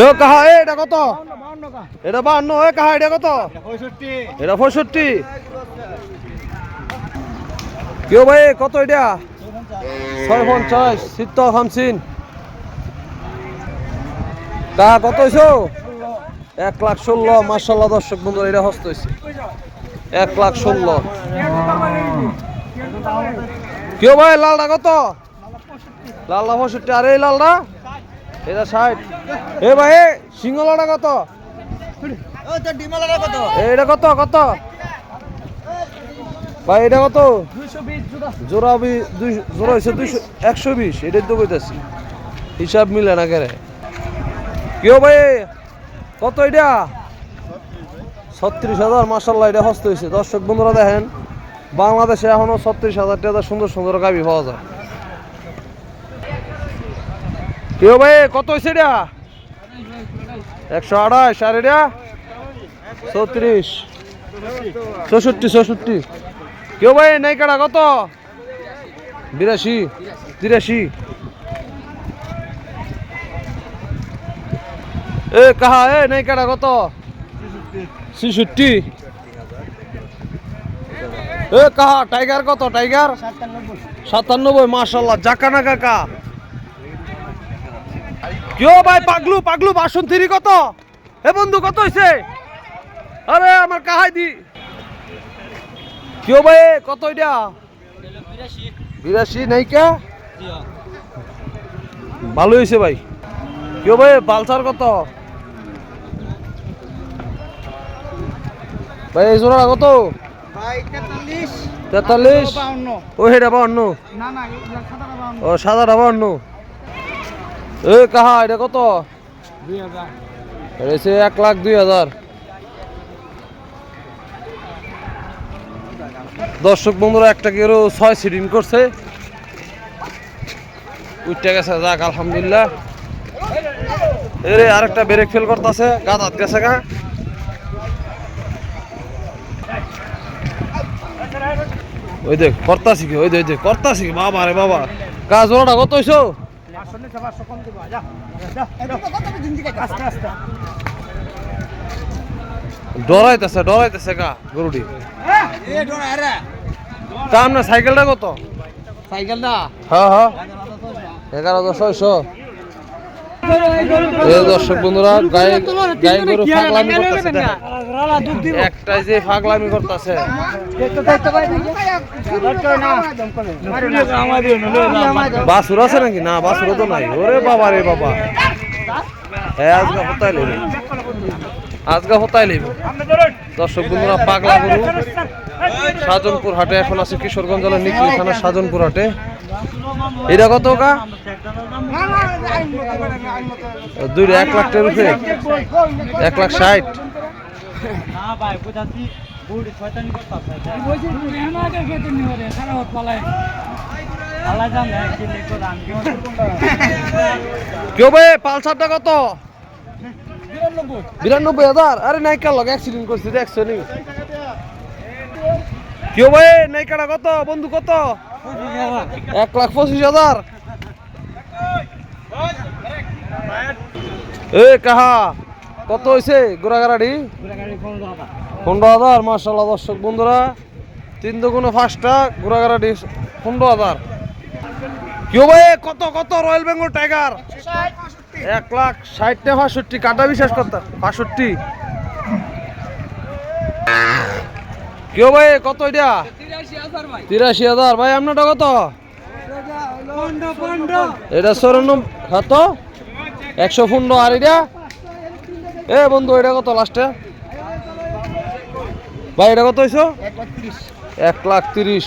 এ কাহা, এ এটা কত? এটা বান্ন এ কাহা, এটা কত? এটা পঁয়ষট্টি। কেউ ভাই, কত এটা? ছয় পঞ্চাশ সিত্ত হামসিন কাহা, কত হইছো? এক লাখ ষোলো মার্শাল্লাহ দর্শক বন্ধু এটা হস্ত হয়েছে এক লাখ ষোলো। কেউ ভাই লালটা কত? লালটা পঁয়ষট্টি। আর এই লালটা এটা ষাট। এ ভাই সিঙ্গলাটা কত? এটা কত কত? ভাই এটা কত? জোড়া জোড়া হয়েছে দুইশো একশো বিশ এটাই তো কইতাছি। হিসাব মিলে না কেরে। কেউ ভাই কত এটা? ছত্রিশ হাজার মাসাল্লাহ এটা হস্ত হয়েছে দর্শক বন্ধুরা দেখেন বাংলাদেশে এখনও ছত্রিশ হাজার টাকা সুন্দর সুন্দর গাবি পাওয়া যায়। কেউ ভাই, কত হয়েছে এটা একশো আড়াইশ, আর এটা? চৌত্রিশ চৌষট্টি চৌষট্টি। কেউ ভাই, নাইকাটা কত? বিরাশি, তিরাশি। এ, কাহা, এ, নাইকাটা কত? ছিষট্টি। এ, কাহা, টাইগার কত, টাইগার? সাতানব্বই, মাশাল্লাহ, জাকানা কাকা। কেউ ভাই পাগলু পাগলু বাসন থ্রি কত? হে বন্ধু কত হয়েছে আরে আমার কাহাই দি? কেউ ভাই কত এটা বিরাশি নাইকা? ভালো হয়েছে ভাই। কেউ ভাই বালসার কত? ভাই এই জোড়া কত? তেতাল্লিশ। ও হেটা বাউন্ন। ও সাদাটা বাউন্ন। এ, কাহা, এটা কত? এক লাখ দুই হাজার। দর্শক বন্ধুরা, একটা কেউ ছয় সিটিং করছে। উঠতে গেছে, যাক, আলহামদুলিল্লাহ। এরে, আরেকটা ব্রেক ফেল করতেছে গাদাত গেছে গা। ওই দেখ, করতাছি কি, ওই দেখ ওই দেখ, করতাছি কি, বাবা রে বাবা। কাজ ওটা কত হইছো? ডরাইতেছে ডরাইতেছে গা গরুটি। তা না সাইকেলটা কত? সাইকেলটা? হ্যাঁ হ্যাঁ। এগারো ছয়শো। দর্শক বন্ধুরা গায়ে গায়ে গরু ফাগলামি করতেছে। একটাই যে ফাগলামি করতেছে। বাসুর আছে নাকি? না বাসুর তো নাই। ওরে বাবা রে বাবা। হ্যাঁ আজকে হতাই আজকে হতাই লইব দর্শক বন্ধুরা, পাগলা গরু। সাজনপুর হাটে এখন আছে কিশোরগঞ্জ জেলার নিকলি থানা সাজনপুর হাটে। এটা কত কা দুইটা এক লাখ টাকার উপরে। এক লাখ ষাট। কেউ ভাই, পালসারটা কত? বিরানব্বই হাজার? আরে নাইকার লগে অ্যাক্সিডেন্ট করছে, দেখছ নি? কেউ ভাই নাইকাটা কত? বন্ধু কত? এক লাখ পঁচিশ হাজার। এ, কাহা? কত হয়েছে গোড়াগাড়ি পনেরো হাজার মার্শাল্লাহ দর্শক বন্ধুরা। তিন দুগুণে পাঁচটা গোড়াগাড়ি পনেরো হাজার। কেউ ভাই, কত কত? Royal Bengal tiger. এক লাখ ষাটটা পাঁষট্টি কাটা বিশ্বাস করতে? পাঁষট্টি কেউ ভাই, কত এটা? তিরাশি হাজার। ভাই, আপনারটা কত? এটা চৌরান্ন কত? একশো পনেরো। আর এটা? এ বন্ধু, এটা কত লাস্টে ভাই, এটা কত হয়েছ এক লাখ তিরিশ।